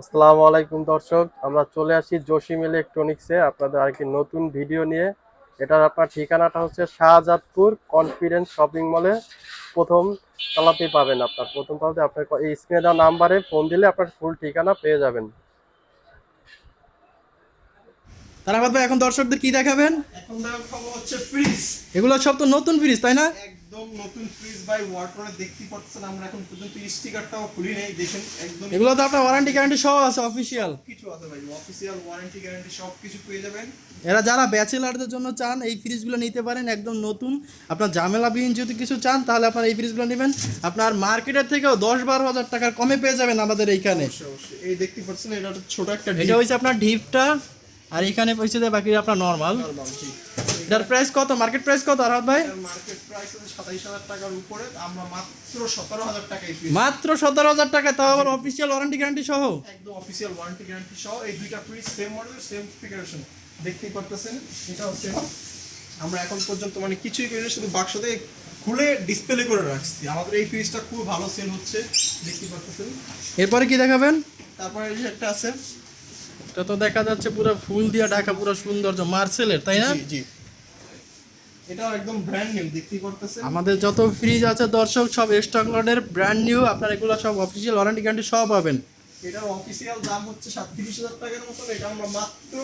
আসসালামু আলাইকুম দর্শক, আমরা চলে আসি জসিম ইলেকট্রনিক্সে আপনাদের আরেকটি নতুন ভিডিও নিয়ে। এটার আপনার ঠিকানাটা হচ্ছে শাহজাদপুর কনফিডেন্স শপিং মলে। প্রথম তালাতেই পাবেন আপনার, প্রথম তলাতে আপনার এই স্ক্রিনে দেওয়া নাম্বারে ফোন দিলে আপনার ফুল ঠিকানা পেয়ে যাবেন। তারাবাদ ভাই এখন দর্শকদের কি দেখাবেন? এখন দেখাবো হচ্ছে ফ্রিজ এগুলো সব তো নতুন ফ্রিজ তাই না? একদম নতুন ফ্রিজ বাই ওয়াটারে দেখতে পাচ্ছেন আমরা এখন পর্যন্ত স্টিকারটাও খুলি নেই দেখেন একদম এগুলো তো আপনার ওয়ারেন্টি গ্যারান্টি সহ আছে অফিসিয়াল কিছু আছে ভাই অফিসিয়াল ওয়ারেন্টি গ্যারান্টি সব কিছু পেয়ে যাবেন। এরা যারা ব্যাচেলারদের জন্য চান এই ফ্রিজগুলো নিতে পারেন একদম নতুন। আপনার ঝামেলাবিহীন যদি কিছু চান তাহলে আপনার এই ফ্রিজগুলো নেবেন। আপনার মার্কেটের থেকেও দশ বারো হাজার টাকার কমে পেয়ে যাবেন আমাদের এইখানে। এই দেখতে পাচ্ছেন এটা ছোট একটা এটা হচ্ছে আপনার ডিপটা আর এখানে হচ্ছে দেয় বাকি আপনার নর্মাল এটার প্রাইস কত? মার্কেট প্রাইস কত আরাত ভাই? মার্কেট প্রাইস সাতাইশ হাজার টাকার উপরে। আমরা মাত্র সতেরো হাজার টাকায় মাত্র সতেরো হাজার টাকা তাও আবার অফিসিয়াল ওয়ারেন্টি গ্যারান্টি সহ? একদম অফিসিয়াল ওয়ারেন্টি গ্যারান্টি সহ। এই দুইটা fridge same model same specification দেখতেই পারতেছেন এটা হচ্ছে আমরা এখন পর্যন্ত মানে কিছুই করি না, শুধু বাক্সতে খুলে ডিসপ্লে করে রাখছি। আমাদের এই ফ্রিজটা খুব ভালো সেল হচ্ছে। দেখতে পারতেছেন। এরপরে কি দেখাবেন? তারপরে যে একটা আছে। এটা তো দেখা যাচ্ছে পুরো ফুল দিয়ে ঢাকা পুরো সৌন্দর্য। মার্সেলের তাই না? জি একদম ব্র্যান্ড নিউ দেখতেই পারতেছেন? আমাদের যত ফ্রিজ আছে দর্শক সব স্টক লটের ব্র্যান্ড নিউ আপনার এগুলো সব অফিসিয়াল ওয়ারেন্টি গ্যারান্টি সব পাবেন। এটার অফিসিয়াল দাম হচ্ছে সাতত্রিশ হাজার টাকার মতন এটা আমরা মাত্র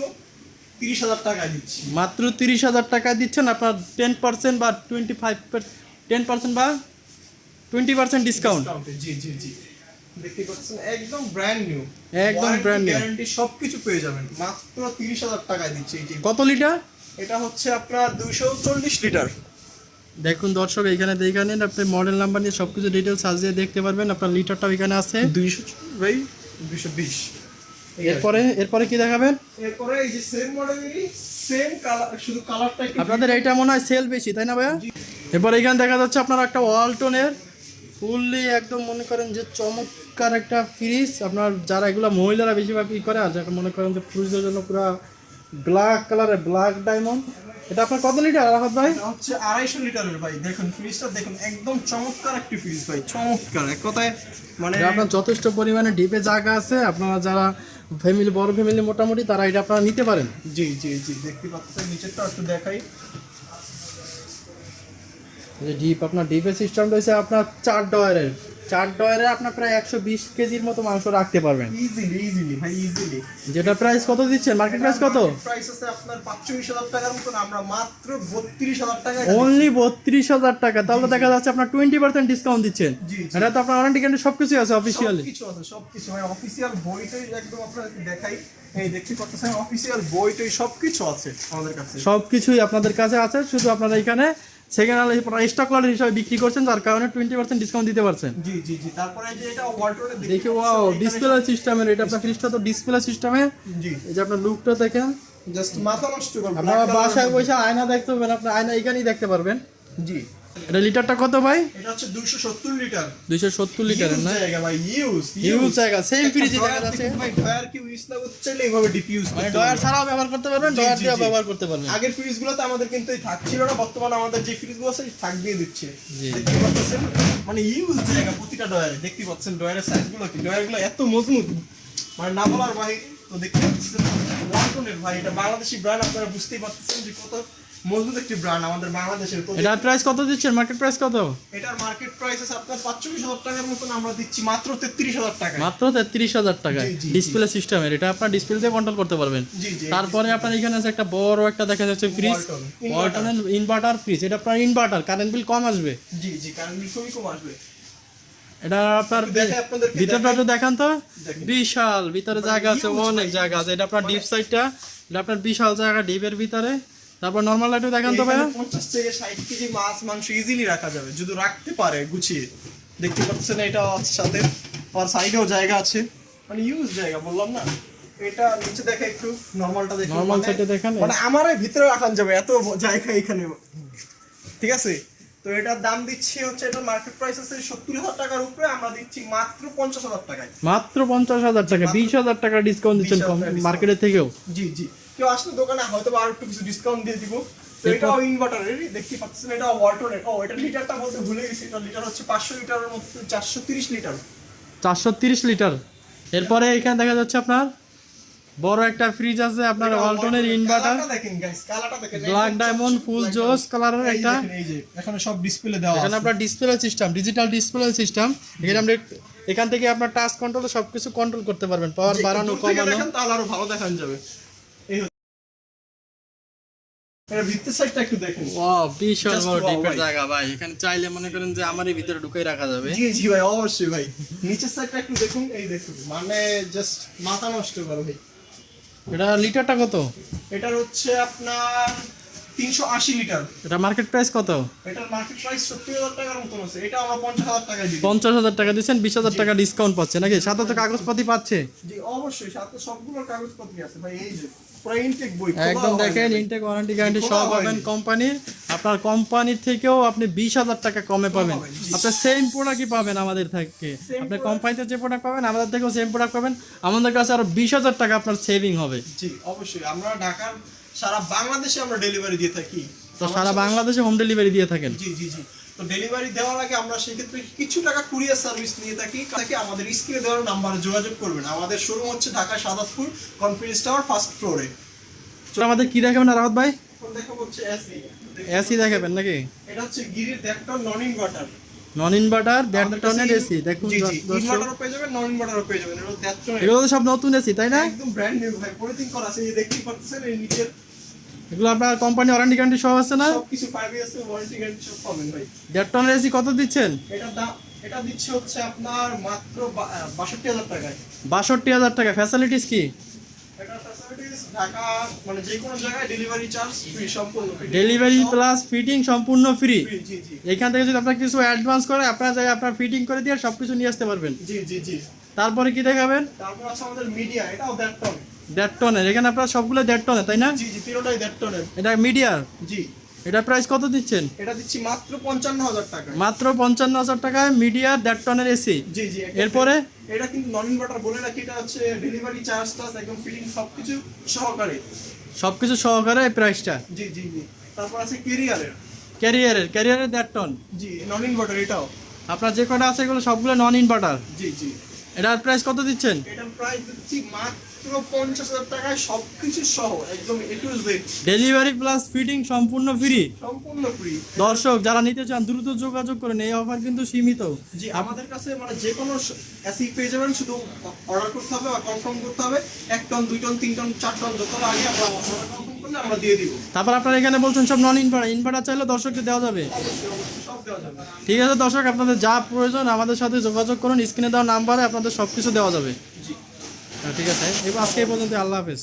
তিরিশ হাজার টাকায় দিচ্ছি। মাত্র তিরিশ হাজার টাকা দিচ্ছেন আপনার টেন পার্সেন্ট বা টোয়েন্টি ফাইভ টেন পার্সেন্ট বা টোয়েন্টি পার্সেন্ট ডিসকাউন্ট জি জি জি। দেখতে পাচ্ছেন একদম ব্র্যান্ড নিউ একদম। গ্যারান্টি সবকিছু পেয়ে যাবেন। মাত্র তিরিশ হাজার টাকায় দিচ্ছে কত লিটার এটা হচ্ছে আপনার দুইশো চল্লিশ লিটার দেখুন দর্শক এখানে দেখে নিন আপনি মডেল নাম্বার নিয়ে সব কিছু ডিটেলস সাজিয়ে দেখতে পারবেন। আপনার লিটারটাও এখানে আছে। দুইশো ভাই দুইশো বিশ। এরপরে এরপরে কি দেখাবেন? এরপরে এই যে সেম মডেলেরই সেম কালার শুধু কালারটা আপনাদের এইটা মনে হয় সেল বেশি তাই না ভাইয়া? এরপর এখানে দেখা যাচ্ছে আপনার একটা ওয়ালটনের ফুললি একদম মনে করেন যে চমৎকার একটা ফ্রিজ। আপনার যারা এগুলো মহিলারা বেশিরভাগ ই করে আর যারা মনে করেন যে পুরুষদের জন্য পুরো ব্ল্যাক কালারের ব্ল্যাক ডায়মন্ড এটা আপনার কত লিটার রাহাত ভাই? হচ্ছে আড়াইশো লিটারের ভাই। দেখুন ফ্রিজটা দেখুন একদম চমৎকার একটি ফ্রিজ ভাই চমৎকার। এক কথায় মানে আপনার যথেষ্ট পরিমাণে ডিপে জায়গা আছে। আপনারা যারা ফ্যামিলি বড় ফ্যামিলি মোটামুটি তারা এটা আপনারা নিতে পারেন। জি জি জি দেখতে পাচ্ছেন নিচেরটা একটু দেখাই। যে ডিপ আপনার ডিপের সিস্টেম রয়েছে আপনার চার ডয়ারের। চার ডয়ারে আপনার প্রায় একশো বিশ কেজির মতো মাংস রাখতে পারবেন। ইজিলি ইজিলি ভাই ইজিলি যেটা প্রাইস কত দিচ্ছেন? মার্কেট প্রাইস কত? প্রাইস আছে আপনার পাঁচচল্লিশ হাজার টাকার মতন আমরা মাত্র বত্রিশ হাজার টাকা অনলি বত্রিশ হাজার টাকা। তাহলে দেখা যাচ্ছে আপনার টোয়েন্টি পার্সেন্ট ডিসকাউন্ট দিচ্ছেন। এটা তো আপনার ওয়ারেন্টি গ্যারান্টি সব কিছুই আছে অফিসিয়ালি কিছু আছে সব কিছু ভাই অফিসিয়াল বইটাই একদম আপনাকে দেখাই। এই দেখতে পাচ্ছেন অফিসিয়াল বইটাই সব কিছু আছে আমাদের কাছে। সব কিছুই আপনাদের কাছে আছে শুধু আপনারা এখানে সেকেন্ড হ্যান্ড স্টক লট হিসাবে বিক্রি করছেন যার কারণে টোয়েন্টি পার্সেন্ট ডিসকাউন্ট দিতে পারছেন। জি জি জি তারপরে যে এটা ওয়ালটনে দেখে ওয়াও ডিসপ্লে সিস্টেমের এটা আপনার ফ্রিজটা তো ডিসপ্লে সিস্টেমে জি। এই যে আপনার লুকটা দেখেন। জাস্ট মাথা নষ্ট করবেন আপনারা বাসায় বসে আয়না দেখতে পারবেন আপনি আয়না এখানেই দেখতে পারবেন। জি। এটা লিটারটা কত ভাই? এটা হচ্ছে 270 লিটার। দুইশো সত্তর না? জায়গা ভাই ইউজ হিউজ জায়গা সেম ফ্রিজে দেখা যাচ্ছে। ভাই ডয়ার কি ইউজ না করতে চাইলে এইভাবে ডিপ ইউজ মানে ডয়ার ছাড়াও ব্যবহার করতে পারবেন ডয়ার জি, ব্যবহার করতে পারবেন। আগের ফ্রিজগুলোতে আমাদের কিন্তু এই থাকছিল না বর্তমানে আমাদের যে ফ্রিজগুলো আছে থাক দিয়ে দিচ্ছে। দেখতে পাচ্ছেন? মানে ইউজ জায়গা প্রতিটা ডয়ারে দেখতে পাচ্ছেন ডয়ারের সাইজগুলো কি? ডয়ারগুলো এত মজবুত। মানে না বলার তো দেখতে পাচ্ছেন। ভাই এটা বাংলাদেশি ব্র্যান্ড আপনারা বুঝতেই পারতেছেন যে কত মজবুত একটি ব্র্যান্ড আমাদের বাংলাদেশের এটার প্রাইস কত দিচ্ছেন? মার্কেট প্রাইস কত? এটার মার্কেট প্রাইস আছে আপনার পাঁচচল্লিশ হাজার টাকার মতন আমরা দিচ্ছি মাত্র তেত্রিশ হাজার টাকা মাত্র তেত্রিশ হাজার জি। ডিসপ্লে সিস্টেমের এটা আপনার ডিসপ্লে দিয়ে কন্ট্রোল করতে পারবেন। তারপরে আপনার এখানে আছে একটা বড় একটা দেখা যাচ্ছে ফ্রিজ ইনভার্টার ফ্রিজ এটা আপনার ইনভার্টার কারেন্ট বিল কম আসবে। জি জি কারণ বিল খুবই কম আসবে। এটা আপনার ভিতরটা একটু দেখান তো। বিশাল। ভিতরে জায়গা আছে অনেক জায়গা আছে। এটা আপনার ডিপ সাইডটা এটা আপনার বিশাল জায়গা ডিপের ভিতরে। তারপর নর্মাল একটু দেখান তো ভাইয়া। এখানে পঞ্চাশ থেকে ষাট কেজি মাছ মাংস ইজিলি রাখা যাবে। যদি রাখতে পারে গুছিয়ে। দেখতে পাচ্ছেন এটা আছে সাথে। আর সাইডেও জায়গা আছে। মানে ইউজ জায়গা বললাম না? এটা নিচে দেখা একটু নর্মালটা দেখুন side এ দেখান। মানে আমারে ভিতরে রাখান যাবে এত জায়গা এখানে। ঠিক আছে? তো এটার দাম দিচ্ছি হচ্ছে এটা মার্কেট প্রাইস আছে সত্তর হাজার টাকার উপরে আমরা দিচ্ছি মাত্র পঞ্চাশ হাজার টাকায়। মাত্র পঞ্চাশ হাজার টাকা বিশ হাজার টাকা ডিসকাউন্ট দিচ্ছেন 20,000 মার্কেটের থেকেও। জি জি। কেউ আসলে দোকানে হয়তো আর একটু কিছু ডিসকাউন্ট দিয়ে দিব। তো এটাও দেখতে পাচ্ছেন এটা ওয়ালটনের ও এটা লিটারটা বলতে ভুলে গেছি এটা লিটার হচ্ছে পাঁচশো লিটারের মধ্যে চারশো তিরিশ লিটার চারশো তিরিশ লিটার এরপরে এখানে দেখা যাচ্ছে আপনার বড় একটা ফ্রিজ আছে আপনার ওয়ালটনের ইনভার্টার ব্ল্যাক ডায়মন্ড ফুল জোস কালারের একটা। এখানে সব ডিসপ্লে দেওয়া এখানে আপনার display system digital display system এখানে আমরা এখান থেকে আপনার টাচ কন্ট্রোল সবকিছু কন্ট্রোল করতে পারবেন। পাওয়ার বাড়ানো কমানো। তাহলে আরও ভালো দেখান যাবে। বিশাল বড় ডিপের। জায়গা ভাই। এখানে চাইলে মনে করেন যে আমারই ভিতরে ঢুকাই রাখা যাবে। জি জি ভাই অবশ্যই ভাই। নিচের সাইডটা একটু দেখুন এই দেখুন। মানে জাস্ট মাথা নষ্ট করে ভাই। এটা লিটারটা কত? এটার হচ্ছে আপনার লিটার। এটা মার্কেট প্রাইস কত? এটার মার্কেট প্রাইস সত্তর হাজার টাকার মতন আছে এটা আমরা পঞ্চাশ হাজার টাকায় দিই পঞ্চাশ হাজার টাকা ডিসকাউন্ট পাচ্ছে নাকি? সাথে তো কাগজপাতি পাচ্ছে। জি অবশ্যই। সাথে সবগুলোর কাগজপত্র আছে। ভাই এই যে পুরো ইনটেক বই একদম দেখেন ইনটেক ওয়ারেন্টি গ্যারান্টি সব পাবেন কোম্পানির আপনার কোম্পানির থেকেও আপনি বিশ হাজার টাকা কমে পাবেন। আপনার সেম প্রোডাক্টই পাবেন আমাদের থেকে। আপনি কোম্পানিতে যে প্রোডাক্ট পাবেন আমাদের থেকেও সেম প্রোডাক্ট পাবেন। আমাদের কাছে আরও বিশ হাজার টাকা আপনার সেভিং হবে। জি অবশ্যই। আমরা ঢাকার সারা বাংলাদেশে আমরা ডেলিভারি দিয়ে থাকি। তো সারা বাংলাদেশে হোম ডেলিভারি দিয়ে থাকেন? জি জি জি। তো ডেলিভারি দেওয়ার আগে আমরা সেক্ষেত্রে কিছু টাকা কুরিয়ার সার্ভিস নিয়ে থাকি। তাকে আমাদের স্ক্রিনে দেওয়ার নাম্বারে যোগাযোগ করবেন। আমাদের শোরুম হচ্ছে Dhaka Sadatpur conference tower first ফ্লোরে তো আমাদের কি দেখাবেন রাহত ভাই? দেখাবো হচ্ছে এসি এসি দেখাবেন নাকি? এটা হচ্ছে গিরির দেখটন নন ইনভার্টার নন ইনভার্টার দেড় টনের এসি দেখুন জি জি দর্শক। ইনভার্টারও পেয়ে যাবেন নন ইনভার্টারও পেয়ে যাবেন এটা দেখটন এগুলো তো সব নতুন এসি তাই না? একদম ব্র্যান্ড নিউ ভাই পলিথিন করা আছে এই দেখতেই পাচ্ছেন এই নিচের এগুলো আপনার কোম্পানি ওয়ারেন্টি গ্যারান্টি সব আছে না? ফাইভ ইয়ার্স এর ওয়ারেন্টি গ্যারান্টি সব পাবেন ভাই। দেড় টনের এসি কত দিচ্ছেন? এটা দাম এটা দিচ্ছে হচ্ছে আপনার মাত্র বাষট্টি হাজার টাকায়। বাষট্টি হাজার টাকা ফ্যাসিলিটিস কি? এটা ঢাকা মানে যে কোনো জায়গায় ডেলিভারি চার্জ ফ্রি সম্পূর্ণ free। ডেলিভারি প্লাস ফিটিং সম্পূর্ণ ফ্রি জি জি। এখান থেকে যদি আপনার কিছু অ্যাডভান্স করে আপনার যাই আপনার ফিটিং করে দিয়ে সব কিছু নিয়ে আসতে পারবেন। জি জি জি। তারপরে কি দেখাবেন? তারপর আছে আমাদের মিডিয়া এটাও দেড় টন দেড় টনের এখানে আপনার সবগুলো দেড় টনের তাই না? জি জি তিনটাই দেড় টনের এটা মিডিয়ার জি। এটা প্রাইস কত দিচ্ছেন? এটা দিচ্ছি মাত্র পঞ্চান্ন হাজার টাকা। মাত্র পঞ্চান্ন হাজার টাকায় মিডিয়ার দেড় টনের এসি। জি জি এরপরে? এটা কিন্তু নন ইনভার্টার বলে রাখি এটা হচ্ছে ডেলিভারি চার্জ টার্জ একদম ফিটিং সবকিছু সহকারে। সব কিছু সহকারে এই প্রাইসটা জি জি জি। তারপর আছে কেরিয়ারের ক্যারিয়ারের ক্যারিয়ারের দেড় টন? জি নন ইনভার্টার এটাও। আপনার যে কটা আছে এগুলো সবগুলো নন ইনভার্টার জি জি। এটার প্রাইস কত দিচ্ছেন? এটার প্রাইস দিচ্ছি মাত্র পঞ্চাশ হাজার টাকায় সবকিছু সহ একদম A to Z delivery plus fitting সম্পূর্ণ ফ্রি সম্পূর্ণ ফ্রি দর্শক যারা নিতে চান দ্রুত যোগাযোগ করেন। এই অফার কিন্তু সীমিত। জি আমাদের কাছে মানে যে কোনো এসি পেয়ে যাবেন শুধু অর্ডার করতে হবে বা কনফার্ম করতে হবে। এক টন দুই টন তিন টন চার টন যত আগে আমরা দিয়ে দিব। তারপর আপনারা এখানে বলছেন সব নন ইনভার্টার ইনভার্টার চাইলে দর্শককে দেওয়া যাবে। ঠিক আছে দর্শক আপনাদের যা প্রয়োজন আমাদের সাথে যোগাযোগ করুন। স্ক্রিনে দেওয়া নাম্বারে আপনাদের সব কিছু দেওয়া যাবে। ঠিক আছে আজকে এই পর্যন্ত আল্লাহ হাফেজ